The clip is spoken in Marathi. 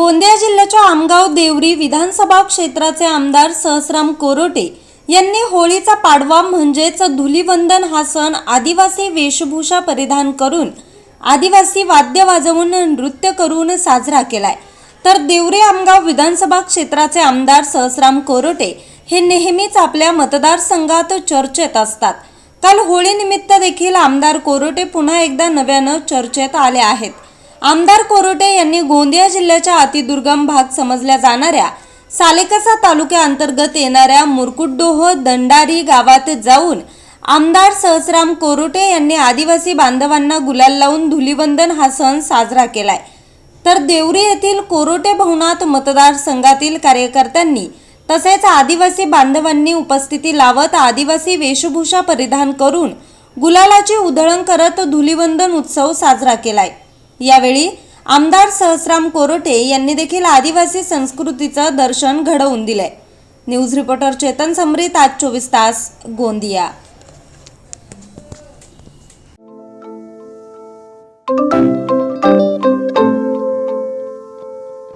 गोंदिया जिल्ह्याच्या आमगाव देवरी विधानसभा क्षेत्राचे आमदार सहस्राम कोरोटे यांनी होळीचा पाडवा म्हणजेच धुलीवंदन हा सण आदिवासी वेशभूषा परिधान करून आदिवासी वाद्य वाजवून नृत्य करून साजरा केलाय. तर देवरी आमगाव विधानसभा क्षेत्राचे आमदार सहस्राम कोरोटे हे नेहमीच आपल्या मतदारसंघात चर्चेत असतात. काल होळीनिमित्त देखील आमदार कोरोटे पुन्हा एकदा नव्यानं चर्चेत आले आहेत. आमदार कोरोटे यांनी गोंदिया जिल्ह्याच्या अतिदुर्गम भाग समजल्या जाणाऱ्या सालेकसा तालुक्याअंतर्गत येणाऱ्या मुरकुटडोह दंडारी गावात जाऊन आमदार सहसराम कोरोटे यांनी आदिवासी बांधवांना गुलाल लावून धुलीवंदन हा सण साजरा केलाय. तर देवरी येथील कोरोटे भवनात मतदारसंघातील कार्यकर्त्यांनी तसेच आदिवासी बांधवांनी उपस्थिती लावत आदिवासी वेशभूषा परिधान करून गुलालाची उधळण करत धुलीवंदन उत्सव साजरा केलाय. यावेळी आमदार सहस्राम कोरोटे यांनी देखील आदिवासी संस्कृतीचं दर्शन घडवून दिलंय. न्यूज रिपोर्टर चेतन समरीत आज चोवीस तास गोंदिया.